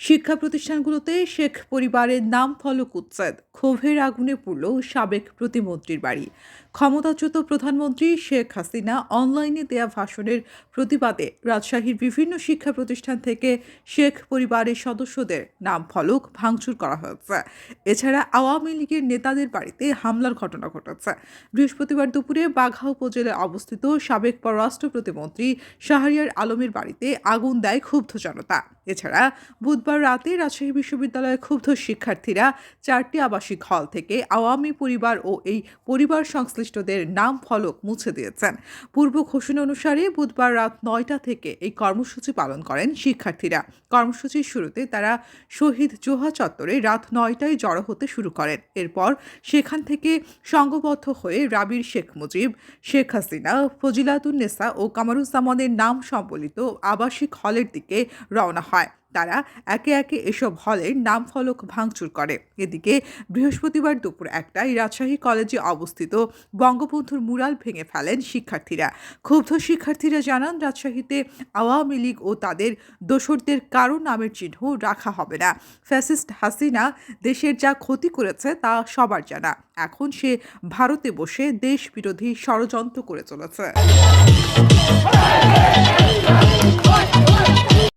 শিক্ষা প্রতিষ্ঠানগুলোতে শেখ পরিবারের নাম ফলক উচ্ছেদ ক্ষোভের আগুনে পুড়ল সাবেক প্রতিমন্ত্রীর বাড়ি। ক্ষমতাচ্যুত প্রধানমন্ত্রী শেখ হাসিনা অনলাইনে দেয়া ভাষণের প্রতিবাদে রাজশাহীর বিভিন্ন শিক্ষা প্রতিষ্ঠান থেকে শেখ পরিবারের সদস্যদের নাম ফলক ভাঙচুর করা হয়েছে। এছাড়া আওয়ামী লীগের নেতাদের বাড়িতে হামলার ঘটনা ঘটেছে। বৃহস্পতিবার দুপুরে বাঘা উপজেলায় অবস্থিত সাবেক পররাষ্ট্র প্রতিমন্ত্রী শাহরিয়ার আলমের বাড়িতে আগুন দেয় ক্ষুব্ধ জনতা। এছাড়া বুধবার রাতে রাজশাহী বিশ্ববিদ্যালয়ের ক্ষুব্ধ শিক্ষার্থীরা চারটি আবাসিক হল থেকে আওয়ামী পরিবার ও এই পরিবার সংশ্লিষ্টদের নাম ফলক মুছে দিয়েছেন। পূর্ব ঘোষণা অনুসারে বুধবার রাত নয়টা থেকে এই কর্মসূচি পালন করেন শিক্ষার্থীরা। কর্মসূচির শুরুতে তারা শহীদ জোহা চত্বরে রাত নয়টায় জড়ো হতে শুরু করেন। এরপর সেখান থেকে সংঘবদ্ধ হয়ে রাবির শেখ মুজিব, শেখ হাসিনা ফজিলাতুন্নেসা ও কামারুজ্জামানের নাম সম্বলিত আবাসিক হলের দিকে রওনা হয়। তারা একে একে এসব হলের নাম ফলক ভাঙচুর করে। এদিকে বৃহস্পতিবার দুপুর একটায় রাজশাহী কলেজে অবস্থিত বঙ্গবন্ধুর মুরাল ভেঙে ফেলেন শিক্ষার্থীরা। ক্ষুব্ধ শিক্ষার্থীরা জানান, রাজশাহীতে আওয়ামী লীগ ও তাদের দোসরদের কারও নামের চিহ্ন রাখা হবে না। ফ্যাসিস্ট হাসিনা দেশের যা ক্ষতি করেছে তা সবার জানা। এখন সে ভারতে বসে দেশ বিরোধী ষড়যন্ত্র করে চলেছে।